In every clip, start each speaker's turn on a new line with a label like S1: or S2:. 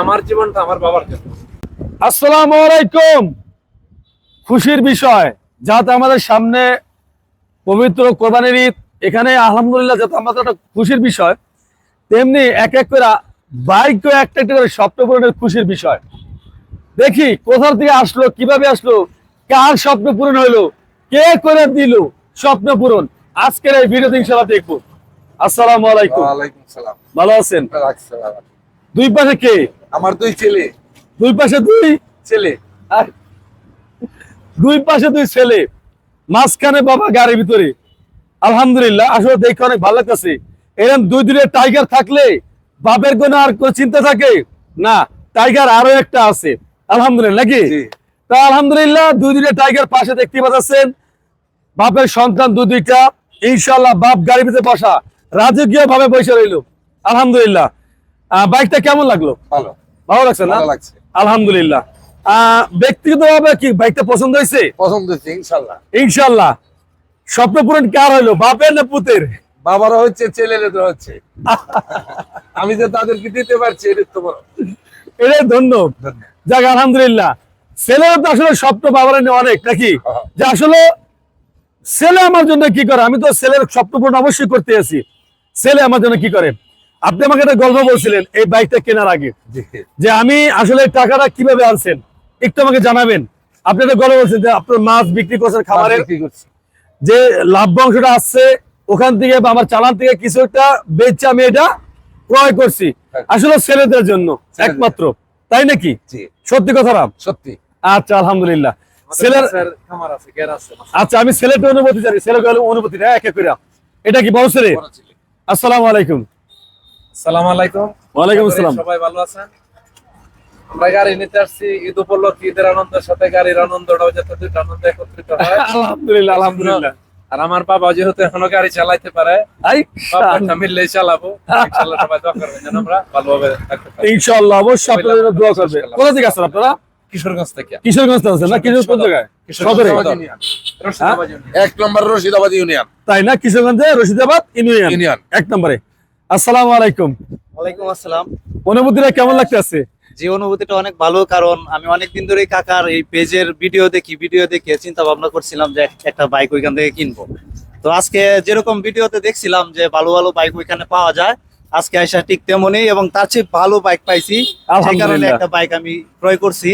S1: আমার জীবনটা আমার বাবার জন্য।
S2: আসসালামু আলাইকুম। খুশির বিষয় যাতে আমাদের সামনে পবিত্র কোরবানির ঈদ এখানে আলহামদুলিল্লাহ যাতে আমাদের একটা খুশির বিষয় তেমনি এক এক করে বাইক একটা একটা করে স্বপ্ন পূরণের খুশির বিষয়। দেখি কোথা থেকে আসলো কীভাবে আসলো কার স্বপ্ন পূরণ হইল কে করে দিল স্বপ্ন পূরণ? আজকের এই ভিডিওতে ইনশাআল্লাহ দেখব। আসসালামু আলাইকুম।
S3: সালাম।
S2: ভালো আছেন? দুই পাশে কে?
S3: আমার দুই ছেলে।
S2: দুই পাশে দুই
S3: ছেলে।
S2: আর দুই পাশে দুই ছেলে। মাঝখানে বাবা গাড়ির ভিতরে। আলহামদুলিল্লাহ আসলে দেখে অনেক ভালো লাগতেছে। এরকম দুই দুটো টাইগার থাকলে বাপের কোনো আর কোনো চিন্তা থাকে? না টাইগার আরও একটা আছে। আলহামদুলিল্লাহ নাকি? তা আলহামদুলিল্লাহ দুই দুটো টাইগার পাশে দেখতে পাচ্ছেন। বাপের সন্তান দুই দুইটা। ইনশাল্লাহ বাপ গাড়ির ভিতরে বসা। রাজকীয় ভাবে বসে রইল। আলহামদুলিল্লাহ। বাইকটা কেমন লাগল?
S3: ভালো।
S2: ভালো লাগছে না?
S3: লাগছে।
S2: আলহামদুলিল্লাহ। আহ, ব্যক্তিগতভাবে কি বাইকটা পছন্দ হয়েছে?
S3: পছন্দ হচ্ছে ইনশাল্লাহ
S2: ইনশাল্লাহ স্বপ্ন পূরণ কার হইল বাপের না পুতের?
S3: বাবারও হচ্ছে ছেলেরও হচ্ছে। আমি যে তাদেরকে দিতে পারছি এটা তো বড়।
S2: এটাই ধন্য। যাক আলহামদুলিল্লাহ। ছেলের তো আসলে স্বপ্ন বাবার নিয়ে অনেক নাকি?
S3: হ্যাঁ।
S2: যে আসলে ছেলে আমার জন্য কি করে? আমি তো ছেলের স্বপ্ন পূরণ অবশ্যই করতে আছি। ছেলে আমার জন্য কি করে? আপনি আমাকে একটা গল্প বলছিলেন এই বাইকটা কেনার আগে। যে আমি আসলে টাকাটা কীভাবে আনছেন একটু আমাকে জানাবেন। আপনি একটা গল্প বলছেন যে আপনার মাছ বিক্রি করছেন খাবারের যে লাভ অংশটা আসছে ওখান থেকে বা আমার চালান থেকে কিছু একটা বেচে আমি এটা ক্রয় করছি। আসলে ছেলেদের জন্য একমাত্র। তাই নাকি? সত্যি কথা না
S3: সত্যি।
S2: আচ্ছা আলহামদুলিল্লাহ। ছেলের আচ্ছা আমি ছেলেটা অনুভূতি জানি ছেলে অনুভূতি না এক এক করে এটা কি বড় ছেলে। আসসালামু আলাইকুম।
S1: সালাম আলাইকুম।
S2: ওয়ালাইকুম আসসালাম।
S1: সবাই ভালো আছেন। আমরা গাড়ি নিতে আসছি ঈদ উপলক্ষে ঈদের আনন্দের সাথে গাড়ির আনন্দটাও যাতে দুইটা আনন্দ একত্রিত হয়।
S2: আলহামদুলিল্লাহ আলহামদুলিল্লাহ।
S1: আর আমার বাবা যেহেতু এখনও গাড়ি চালাইতে পারে বাবাটা মিললেই চালাবো। ইনশাআল্লাহ সবাই দোয়া করবেন যেন আমরা ভালোভাবে থাকতে পারি।
S2: ইনশাআল্লাহ অবশ্যই আপনাদের জন্য দোয়া করবে। কোথা থেকে আসছেন আপনারা?
S1: কিশোরগঞ্জ থেকে।
S2: কিশোরগঞ্জ থেকে আছেন না? কিশোর কোন জায়গায় সদরে?
S1: রশিদাবাদ
S3: এক নম্বর রশিদাবাদ ইউনিয়ন।
S2: তাই না? কিশোরগঞ্জে রশিদাবাদ ইউনিয়ন।
S3: ইউনিয়ন।
S2: এক নম্বরে। আসসালামু আলাইকুম।
S4: ওয়ালাইকুম আসসালাম।
S2: অনুভূতিটা কেমন লাগতেছে
S4: যে অনুভূতিটা অনেক ভালো কারণ আমি অনেকদিন ধরে কাকার এই পেজের ভিডিও দেখি ভিডিও দেখে চিন্তা ভাবনা করছিলাম যে একটা বাইক ওইখান থেকে কিনবো। তো আজকে যেরকম ভিডিওতে দেখছিলাম যে ভালো ভালো বাইক ওইখানে পাওয়া যায় আজকে আইসা ঠিক তেমনই এবং তার চেয়ে ভালো বাইক পাইছি। সেই কারণে একটা বাইক আমি ক্রয় করছি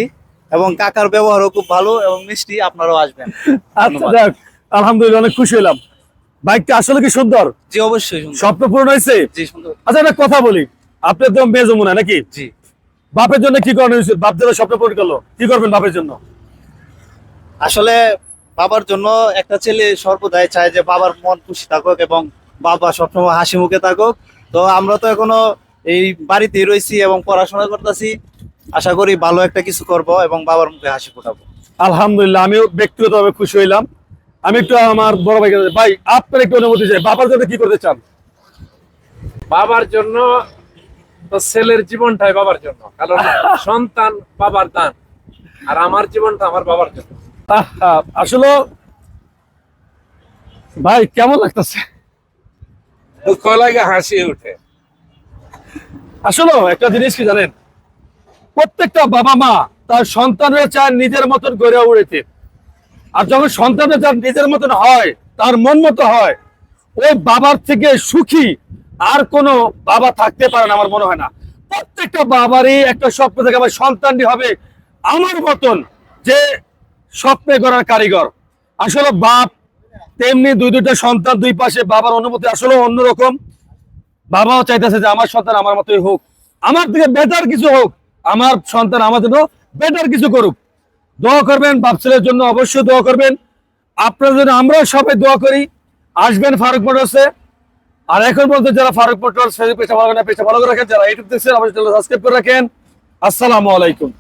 S4: এবং কাকার ব্যবহারও খুব ভালো এবং মিষ্টি আপনারাও আসবেন।
S2: আচ্ছা আলহামদুলিল্লাহ অনেক খুশি হলাম। বাইকটা আসলে কি সুন্দর?
S4: জি অবশ্যই
S2: স্বপ্ন পূরণ হয়েছে?
S4: জি সুন্দর।
S2: আচ্ছা একটা কথা বলি। আপনার তো মেজো মনে নাকি?
S4: জি।
S2: বাপের জন্য কি করানো হয়েছে? বাপ যেন স্বপ্ন পূরণ করল কি করবেন বাপের জন্য?
S4: আসলে বাবার জন্য একটা ছেলে সর্বদাই চায় যে বাবার মন খুশি থাকুক এবং বাবা সবসময় হাসি মুখে থাকুক। তো আমরা তো এখনও এই বাড়িতেই রয়েছি এবং পড়াশোনা করতেছি। আশা করি ভালো একটা কিছু করব এবং বাবার মুখে হাসি ফোটাবো।
S2: আলহামদুলিল্লাহ আমিও ব্যক্তিগতভাবে খুশি হইলাম। আমি একটু আমার বড় ভাইকে ভাই আপনার একটু অনুমতি চাই। বাবার জন্য কি করতে চান?
S1: বাবার জন্য তো ছেলের জীবনটাই বাবার জন্য কারণ সন্তান বাবার দান আর আমার জীবনটা আমার বাবার জন্য।
S2: আসলে ভাই কেমন লাগতেছে?
S3: দুঃখ লাগে হাসি উঠে
S2: আসলে একটা জিনিস কি জানেন? প্রত্যেকটা বাবা মা তার সন্তানের চায় নিজের মতন গড়ে উঠেতে আর যখন সন্তানের চার নিজের মতন হয়, তার মন মতো হয় ওই বাবার থেকে সুখী, আর কোনো বাবা থাকতে পারে না, আমার মনে হয় না। প্রত্যেকটা বাবারই একটা স্বপ্ন থাকে, আমার সন্তানটি হবে আমার মতন যে স্বপ্নে গড়ার কারিগর। আসলে বাপ তেমনি দুই দুইটা সন্তান দুই পাশে, বাবার অনুভূতি আসলে অন্যরকম। বাবাও চাইতেছে যে আমার সন্তান আমার মতোই হোক। আমার থেকে বেটার কিছু হোক, আমার সন্তান আমার জন্য বেটার কিছু করুক। দোয়া করবেন, বাপ ছেলের জন্য অবশ্যই দোয়া করবেন। আপনার জন্য আমরাও সবাই দোয়া করি, আসবেন ফারুক মোটরসে। আর এখন বলতে যারা ফারুক মোটরস পেশা ভালো না পেশা ভালো করে রাখেন, যারা ইউটিউব দেখছেন, অবশ্যই সাবস্ক্রাইব করে রাখেন। আসসালামু আলাইকুম।